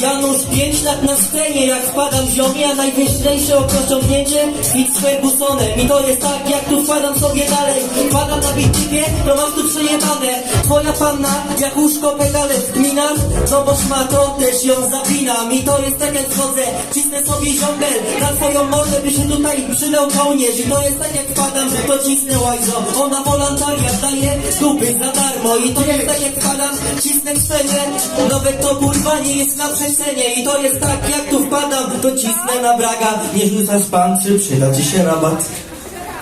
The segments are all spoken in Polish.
Janusz 5 lat na scenie, jak wpadam ziomie, a najwyższe osiągnięcie Fit z Fergusonem I to jest tak, jak tu wpadam sobie dalej. Wpadam na bitwie, to mam tu przejebane. Twoja panna, jak łóżko pedale w No bo szmato, też ją zapinam. I to jest tak jak wchodzę, cisnę sobie ziombel Na twoją mordę by się tutaj przydał kołnierz I to jest tak jak wpadam, to cisnę łajzo Ona wolontariat daje dupy za darmo. I to jest tak jak wpadam, cisnę w Nawet to kurwa nie jest na I to jest tak jak tu wpadam, to cisnę na braga Nie rzucasz pan, czy przyda ci się rabat?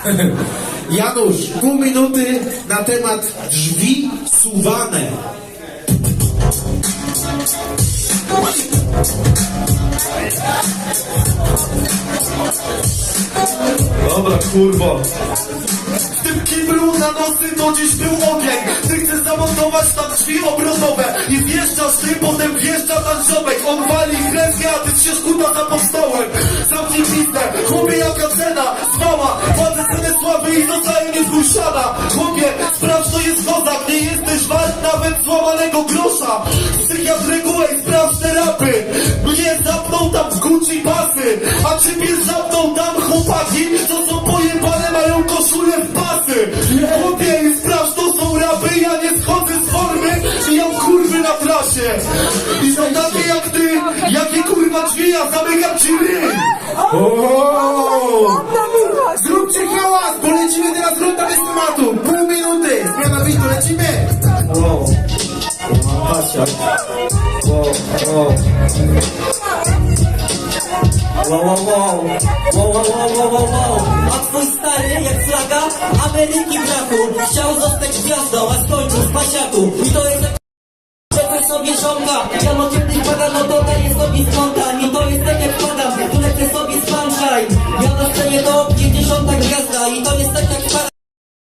Janusz, pół minuty na temat drzwi suwane. Dobra, kurwa. W tym kiblu na nosy to dziś był ogień. Ty chcesz zamontować tam drzwi obrotowe i wjeżdżasz ty, potem wjeżdża pan ziomek. On wali kreskę, a ty się skuta za powstałem. Zamknij pizdę, chłopie jaka cena, zwała. Władze ceny słaby i zostaje niezgłuszana. Chłopie, sprawdź to jest kozak, nie jesteś wart nawet złamanego grosza. Psychiatryku, ej, Gucci pasy, a ciebie zapną tam chłopaki, co są pojebane, mają koszule w pasy. Chłopie, i sprawdź, to są rapy, ja nie schodzę z formy, mijam kurwy na trasie. I są takie jak ty, jakie kurwa drzwi, ja zamykam ci ryj. Zróbcie hałas, bo lecimy teraz runda bez tematu. Pół minuty, zmiana bitu, lecimy. Wow, wow. Wow, wow. A twój stary, jak flaga Ameryki braku Chciał zostać gwiazdą, a skończył w pasiaku I to jest Lecę sobie żonka Ja no kiedyś pada, no to daję sobie spontan I to jest tak jak padam Tu lecę sobie z Ja na scenie to 50 gwiazda I to jest tak jak pada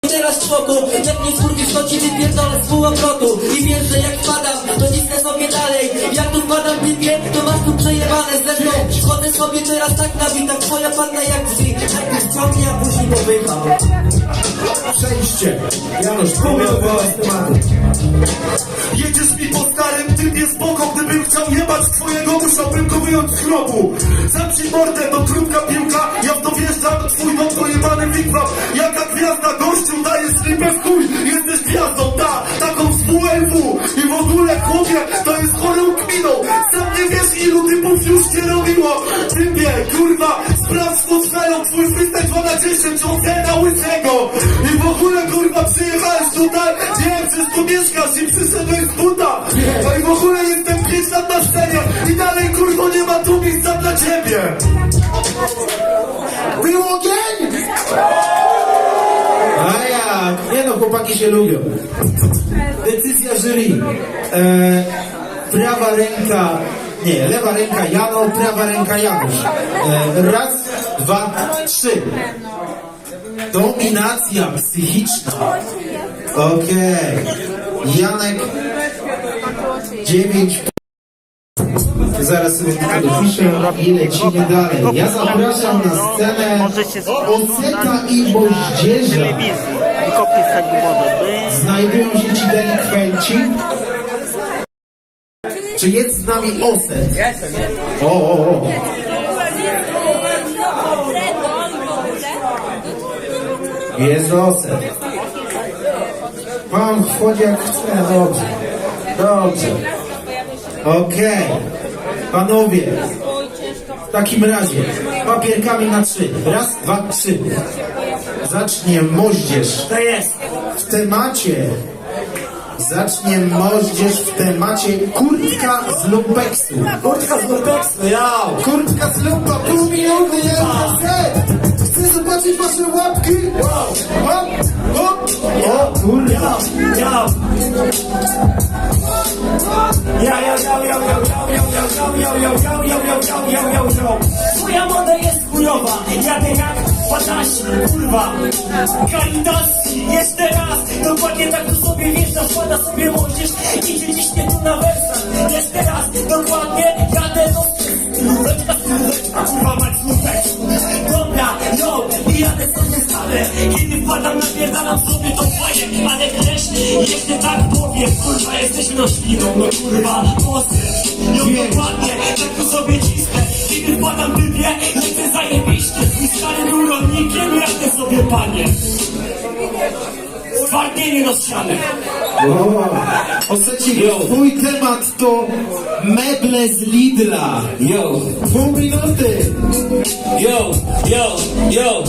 Teraz czwoku, jak nie skurwisz, to ci wypierdolę z półobrotu I wiesz, że jak wpadam, to cisnę sobie dalej Jak tu wpadam to masz tu przejebane Zresztą chodzę sobie teraz tak na bitach Twoja panna jak drzwi, najpierw ciągnie, a później popycham Przejście. Janusz, minuty bez tematu. Jedziesz mi po starym typie spoko Gdybym chciał jebać twojego musiałbym go wyjąć z grobu. Zamknij mordę, to krótka piłka. Ja w to wjeżdżam, twój dom to jebany Jaka gwiazda, gościu, dajesz slipę w chuj. Ta, z I w ogóle, chłopie, to jest chorą kminą Sam nie wiesz ilu typów już cię robiło. Typie, kurwa, sprawdź pod sferą Twój freestyle 2 na 10, ocena łysego I w ogóle, kurwa, przyjechałeś tutaj Nie wiem, przecież tu mieszkasz i przyszedłeś z buta. No i w ogóle jestem 5 lat na scenie I dalej, kurwa, nie ma tu miejsca dla ciebie. Był ogień! A jak? Nie no, chłopaki się lubią. Decyzja jury. E, prawa ręka, nie, lewa ręka Jano, prawa ręka Janusz. E, raz, dwa, trzy. Dominacja psychiczna. Okej. Janek, dziewięć Zaraz sobie tylko dopiszę i lecimy dalej. Ja zapraszam na scenę Oceka i Moździerza. Kopie z tego. Znajdują się ci delikwenci. Czy jest z nami Oset? O, o, o. Jest Oset. Pan wchodzi jak chce. Dobrze. Dobrze. Okej. Panowie. W takim razie papierkami na trzy. Raz, dwa, trzy. Zacznie moździerz. To jest W temacie zacznie moździerz w temacie kurtka z lumpeksu. kurtka z Lutexu, ja Kurtka z lumpa, pół jeden set. Chcę zobaczyć wasze łapki. Łap, łap. O kurwa. Ja, ja, ja, ja, ja, ja, ja, ja, ja, ja, ja, ja, ja, ja, ja, ja, ja, ja. Twoja moda jest chujowa, ja tak jak pataś, kurwa Kalitacji, jeszcze raz Dokładnie tak tu sobie wjeżdża, wkłada sobie młodzież Idzie dziś nie tu na wersach Jeszcze raz, dokładnie Jadę do Lubeczka, lubeczka, kurwa Dobra, yo, i jadę sobie stale Kiedy wpadam, napierdalam sobie to fajnie Ale też, jeszcze tak powiem Kurwa, jesteś rośliną, no kurwa Postęp, yo, dokładnie Tak tu sobie cisnę Kiedy wpadam, wybię, lecę zajebiście I stary był rolnikiem, jadę sobie panie Twardnienie rozsiane Osecik, twój temat to meble z Lidla. Yo, Pół minuty. yo, yo, yo.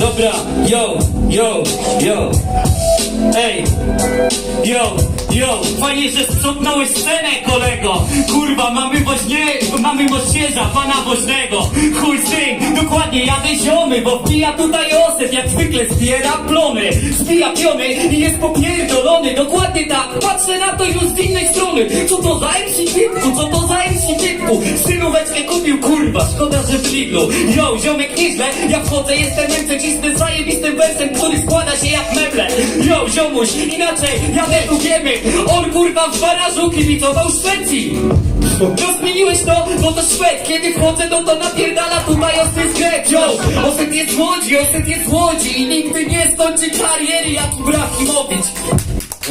Dobra, yo, yo, yo. Ej, yo, yo. Fajnie, że sprzątnąłeś scenę, kolego. Kurwa, mamy woźnie, mamy moździerza, pana woźnego. Chuj tym, dokładnie, jadę ziomy, bo wbija tutaj oset, jak zwykle zbiera plony. Zbija piony i jest popierdolony, dokładnie tak. Patrzę na to już z innej strony. Co to za MC typku, co to za MC typku? Synóweczkę kupił, kurwa, szkoda, że w Lidlu. Yo, ziomek nieźle, ja wchodzę, jestem MC czysty, zajebistym wersem, który składa się jak meble. Yo, ziomuś, inaczej, jadę tu wiemy. On kurwa w barażu kibicował Szwecji. Rozmieniłeś to, bo to Szwed Kiedy wchodzę, no to napierdala tutaj ostry skrep Yo, Oset jest z Łodzi, Oset jest z Łodzi I nigdy nie skończy kariery jak Ibrahimowicz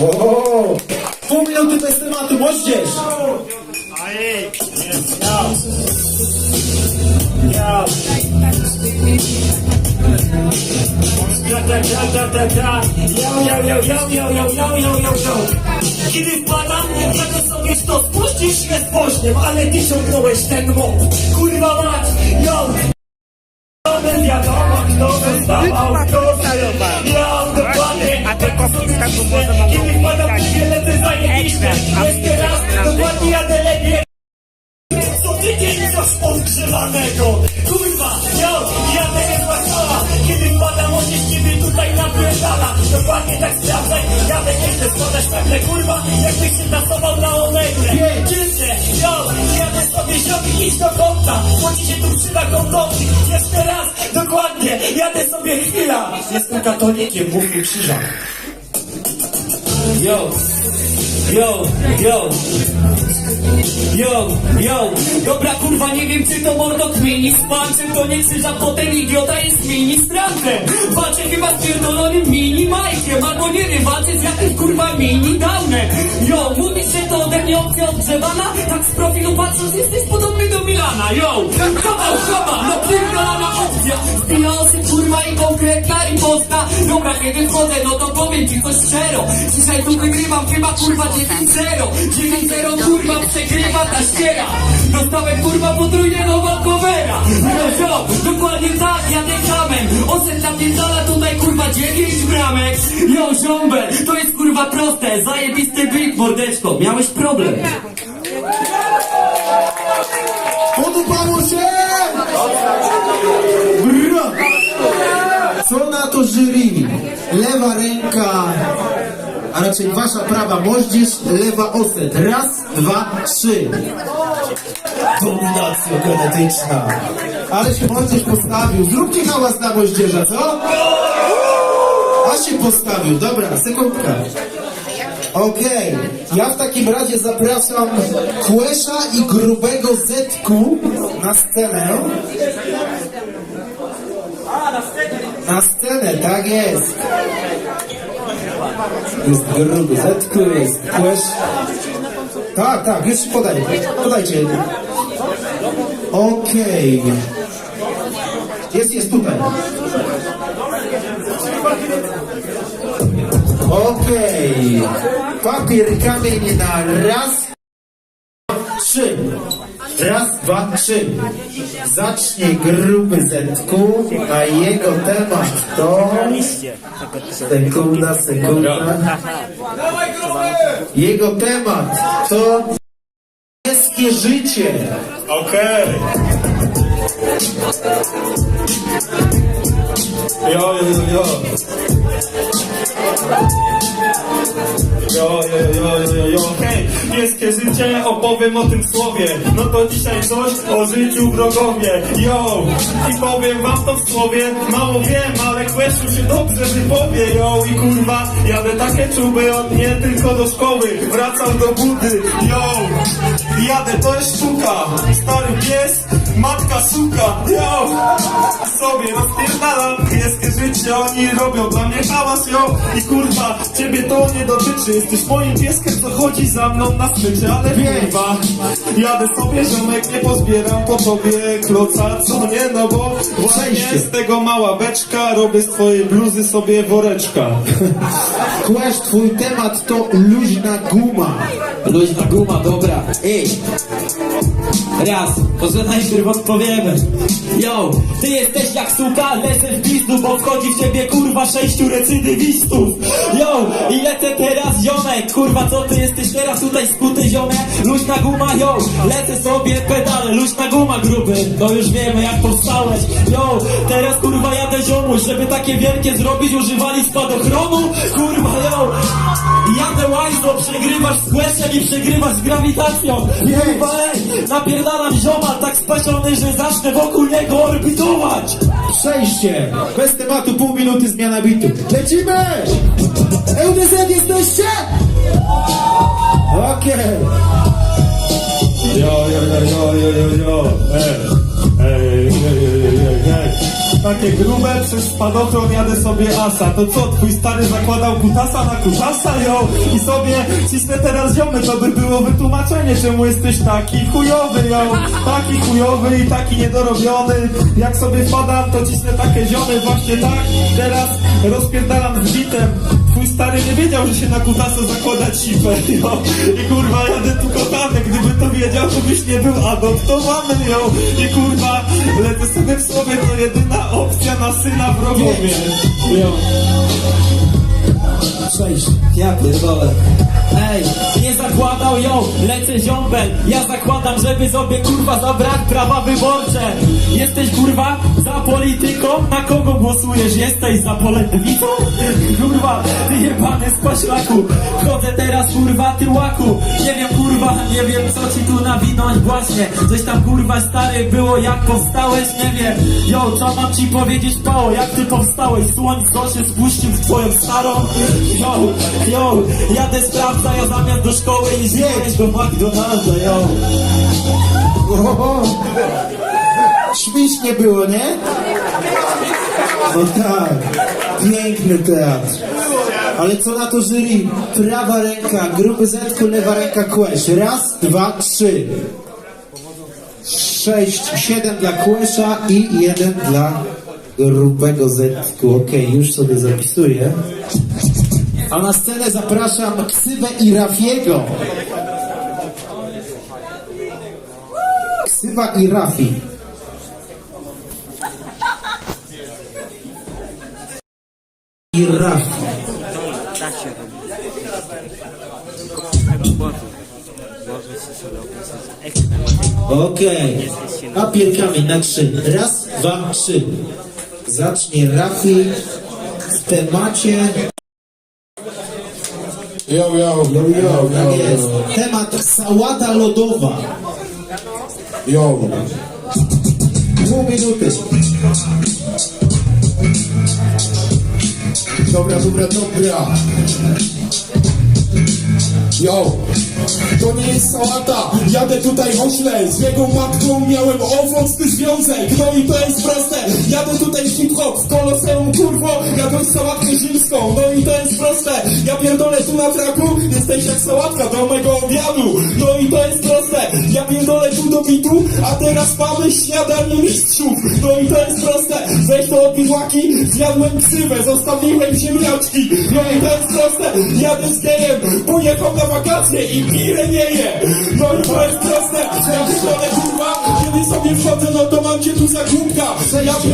O, pół minuty bez tematu, moździerz. Da, da, da, da, da, da. Yo, yo, yo, yo, yo, yo, yo, yo, yo, yo. Kiedy wpadam, to sobie to spuścisz się z woźniem, ale ty ciągnąłeś ten moc. Kurwa mać, yo. Wiadomo, kto wystawał, kto. Yo, dokładnie. A mogą Kiedy wpadam, wiele ty zajebiście. Jeszcze raz, dokładnie jadę lepiej. Co tydzień coś odgrzewanego Kurwa, yo, jadę nie złapała Kiedy wpadam, on się z ciebie tutaj napierdala Dokładnie tak sprawdzaj, nieźle składać pewne kurwa Jakbyś się tasował na omegle Czyste, yo, jadę sobie ziomi iść do kąta. Bo ci się tu przyda kondomki Jeszcze raz, dokładnie, jadę sobie chwila. Jestem katolikiem, mów mi krzyża Yo, yo, yo. Yo, yo, dobra kurwa, nie wiem czy to mordo kmieni z To nie krzyża, potem idiota jest ministrantem Walczę chyba z pierdolonym mini Majkiem Albo nie wiem, walczę z jakimś kurwa mini downem. Yo, mówisz, że to ode mnie opcja odgrzewana? Tak z profilu patrząc, jesteś podobny do Milana Yo, kawał chaba, napierdolona opcja. Wbija osób kurwa i konkretna imposta Dobra, kiedy wchodzę, no to powiem ci coś szczero. Dzisiaj tu wygrywam chyba kurwa 9-0 9-0 kurwa przegrywa ta ściera. Dostałem kurwa potrójnego walkowera No yo, dokładnie tak, jadę kamem Oset napierdala tutaj kurwa 9 bramek. Yo, ziomber, to jest kurwa proste. Zajebisty beat, mordeczko, miałeś problem Podobało się? Bra! Co na to jury? Lewa ręka, a raczej wasza prawa moździerz, lewa oset. Raz, dwa, trzy. Dominacja genetyczna. Ale się moździerz postawił. Zróbcie hałas na moździerza, co? A się postawił. Dobra, sekundka. Okej, ja w takim razie zapraszam Kłesza i grubego Zetku na scenę. Na scenę, tak jest. Jest gruby Zetku, jest Kłesz. Tak, tak, już ci podaję. Podajcie. Okej. Jest, jest tutaj. Okej. Papier, kamień na raz, trzy. Raz, dwa, trzy. Zacznie gruby Zetku, a jego temat to... Sekunda, sekunda. Jego temat to... Pieskie życie. Okej. Jo, jo, jo. Jo, jo, jo, jo, jo, hej, pieskie życie, opowiem o tym słowie. No to dzisiaj coś o życiu wrogowie. Yo, i powiem wam to w słowie. Mało wiem, ale Queszu się dobrze wypowie. Yo, i kurwa, jadę takie czuby od nie tylko do szkoły. Wracam do budy, yo Jadę, to jest sztuka, stary pies, matka suka Yo, sobie rozpierdalam Pieskie życie, oni robią dla mnie hałas, yo I kurwa, ciebie to nie dotyczy Jesteś moim pieskiem, co chodzi za mną na smyczy Ale kurwa, jadę sobie ziomek, nie pozbieram po tobie kloca Co nie, no bo właśnie z tego mała beczka Robię z twojej bluzy sobie woreczka Kłesz, twój temat to luźna guma. Luźna guma, dobra. Ej. Raz, może najpierw odpowiemy. Yo, ty jesteś jak suka, lecę w pizdu, bo wchodzi w ciebie kurwa sześciu recydywistów. Yo, i lecę teraz ziomek, kurwa co ty jesteś teraz tutaj skuty ziomek? Luźna guma, yo, lecę sobie pedale, luźna guma gruby, to już wiemy jak powstałeś. Yo, teraz kurwa jadę ziomuś, żeby takie wielkie zrobić, używali spadochronu? Kurwa, yo, jadę łajzo, przegrywasz z Queszem i przegrywasz z grawitacją. Kurwa, ej, napierdalam zioma, tak spasiony, że zacznę wokół niego orbitować. Przejście. Bez tematu pół minuty zmiana bitu. Lecimy! EUDZ jesteście? Okej. Jo, Takie grube przez spadochron jadę sobie asa. To co, twój stary zakładał kutasa na kutasa, jo? I sobie cisnę teraz ziomy To by było wytłumaczenie, czemu jesteś taki chujowy, jo? Taki chujowy i taki niedorobiony. Jak sobie wpadam, to cisnę takie ziomy Właśnie tak, teraz rozpierdalam z bitem. Twój stary nie wiedział, że się na kutasa zakłada cipę, jo I kurwa, jadę tu kochany Gdyby to wiedział, to byś nie był adoptowany, jo. I kurwa, lecę sobie w słowie To jedyna opcja na syna wrogowie Jo. Przejście. Ja pierdolę. Ej, nie zakładał ją, lecę ziombel Ja zakładam, żeby sobie kurwa zabrać prawa wyborcze Jesteś kurwa za polityką? Na kogo głosujesz? Jesteś za politwicą? Kurwa, ty jebany spaślaku Chodzę teraz kurwa tyłaku Nie wiem kurwa, nie wiem co ci tu nawinąć właśnie Coś tam kurwa stary było jak powstałeś, nie wiem Yo, co mam ci powiedzieć Pało, jak ty powstałeś? Słońce się spuścił w twoją starą Yo, yo, jadę sprawdza, ja zamiast do szkoły i zjeść do McDonalda, yo Oho. Śmiesznie było, nie? No tak. Piękny teatr. Ale co na to jury? Prawa ręka, grupy Z, lewa ręka Kłesz. Raz, dwa, trzy. Sześć, siedem dla Kłesza i jeden dla grubego Z. Okej, już sobie zapisuję. A na scenę zapraszam Ksywę i Rafiego. Ksywa i Rafi. I Rafi. Okej. Papier, kamień na trzy. Raz, dwa, trzy. Zacznie Rafi w temacie. Yo, yo, yo, yo, Tak yo, jest. Temat sałata lodowa. yo. Pół minuty. Dobra, dobra, dobra. Yo, to nie jest sałata, jadę tutaj ośle. Z jego matką miałem owocny związek. No i to jest proste, jadę tutaj hip-hop W koloseum kurwo, jadłeś sałatkę ziemską. No i to jest proste, ja pierdolę tu na traku. Jesteś jak sałatka do mego obiadu. No i to jest tu A teraz mamy śniadanie mistrzów. No i to jest proste, weź to od piłaki Zjadłem ksywę, zostawiłem ziemniaczki. No i to jest proste, jadę z gejem. Pojechał na wakacje i pirę nie je. No i to jest proste, ja pierdolę kurwa. Kiedy sobie wchodzę, no to mam cię tu za głupka